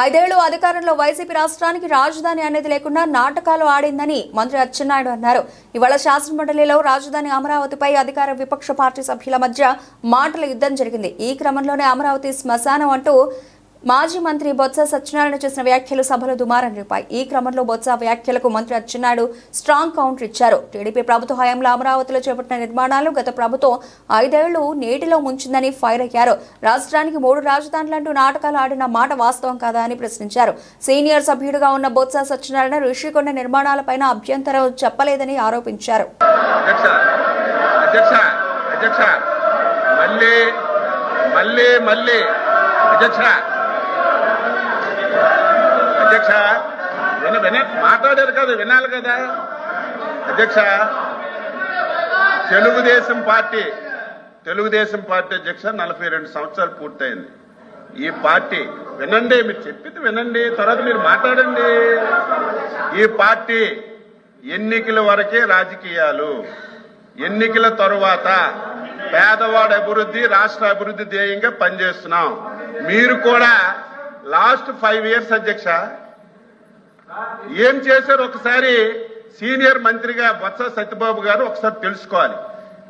ఐదేళ్ళు అధికారంలో వైసీపీ రాష్ట్రానికి రాజధాని అనేది లేకుండా నాటకాలు ఆడిందని మంత్రి అచ్చెన్నాయుడు అన్నారు. ఇవాళ శాసనమండలిలో రాజధాని అమరావతిపై అధికార విపక్ష పార్టీ సభ్యుల మధ్య మాటల యుద్ధం జరిగింది. ఈ క్రమంలోనే అమరావతి శ్మశానం అంటూ మాజీ మంత్రి బొత్స సత్యనారాయణ చేసిన వ్యాఖ్యలు సభలో దుమారం రేపాయి. ఈ క్రమంలో బొత్స వ్యాఖ్యలకు మంత్రి అచ్చెన్నాయుడు స్ట్రాంగ్ కౌంటర్ ఇచ్చారు. టీడీపీ ప్రభుత్వ హయాంలో అమరావతిలో చేపట్టిన నిర్మాణాలు గత ప్రభుత్వం ఐదేళ్ళు నీటిలో ముంచిందని ఫైర్ అయ్యారు. రాష్ట్రానికి మూడు రాజధానులంటూ నాటకాలు ఆడిన మాట వాస్తవం కాదా అని ప్రశ్నించారు. సీనియర్ సభ్యుడిగా ఉన్న బొత్స సత్యనారాయణ ఋషికొండ నిర్మాణాలపైన అభ్యంతరం చెప్పలేదని ఆరోపించారు. అధ్యక్ష. మళ్ళీ మళ్ళీ మళ్ళీ. అధ్యక్ష అధ్యక్ష? విన విన మాట్లాడారు కదా వినాలి కదా. అధ్యక్ష తెలుగుదేశం పార్టీ తెలుగుదేశం పార్టీ అధ్యక్ష నలభై రెండు సంవత్సరాలు పూర్తయింది. ఈ పార్టీ వినండి మీరు చెప్పింది వినండి తర్వాత మీరు మాట్లాడండి. ఈ పార్టీ ఎన్నికల వరకే రాజకీయాలు ఎన్నికల తరువాత పేదవాడి అభివృద్ధి రాష్ట్ర అభివృద్ధి ధ్యేయంగా పనిచేస్తున్నాం. మీరు కూడా లాస్ట్ ఫైవ్ ఇయర్స్ అధ్యక్ష ఏం చేశారు? ఒకసారి సీనియర్ మంత్రిగా బొత్స సత్యబాబు గారు ఒకసారి తెలుసుకోవాలి.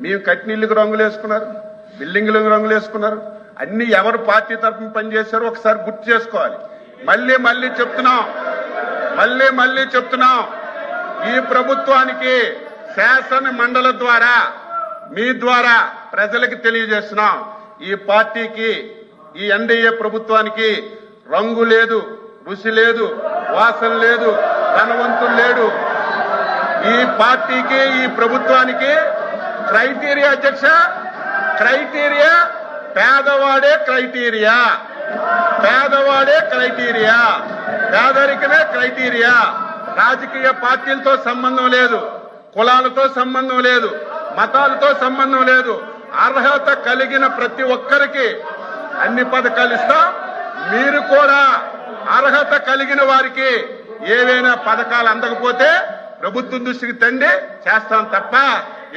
మేము కట్నీళ్ళకి రంగులు వేసుకున్నారు బిల్డింగ్లకు రంగులు వేసుకున్నారు. అన్ని ఎవరు పార్టీ తరఫున పనిచేశారో ఒకసారి గుర్తు చేసుకోవాలి. మళ్ళీ మళ్ళీ చెప్తున్నాం. మళ్ళీ మళ్ళీ చెప్తున్నాం. ఈ ప్రభుత్వానికి శాసన మండల ద్వారా మీ ద్వారా ప్రజలకు తెలియజేస్తున్నాం. ఈ పార్టీకి ఈ ఎన్డీఏ ప్రభుత్వానికి రంగు లేదు. రుచి లేదు వాసన లేదు ధనవంతులు లేడు. ఈ పార్టీకి ఈ ప్రభుత్వానికి క్రైటీరియా అధ్యక్ష క్రైటీరియా పేదవాడే క్రైటీరియా. పేదవాడే క్రైటీరియా. పేదరికమే క్రైటీరియా. రాజకీయ పార్టీలతో సంబంధం లేదు కులాలతో సంబంధం లేదు మతాలతో సంబంధం లేదు. అర్హత కలిగిన ప్రతి ఒక్కరికి అన్ని పథకాలు ఇస్తాం. మీరు కూడా అర్హత కలిగిన వారికి ఏవైనా పథకాలు అందకపోతే ప్రభుత్వం దృష్టికి తండి చేస్తాం తప్ప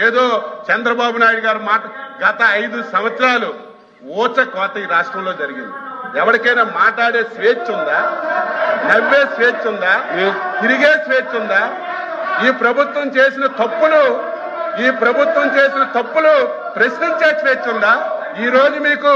ఏదో చంద్రబాబు నాయుడు గారు మాట గత ఐదు సంవత్సరాలు ఓచ కోత ఈ రాష్ట్రంలో జరిగింది. ఎవరికైనా మాట్లాడే స్వేచ్ఛ ఉందా? నవ్వే స్వేచ్ఛ ఉందా? తిరిగే స్వేచ్ఛ ఉందా? ఈ ప్రభుత్వం చేసిన తప్పులు ఈ ప్రభుత్వం చేసిన తప్పులు ప్రశ్నించే స్వేచ్ఛ ఉందా? ఈ రోజు మీకు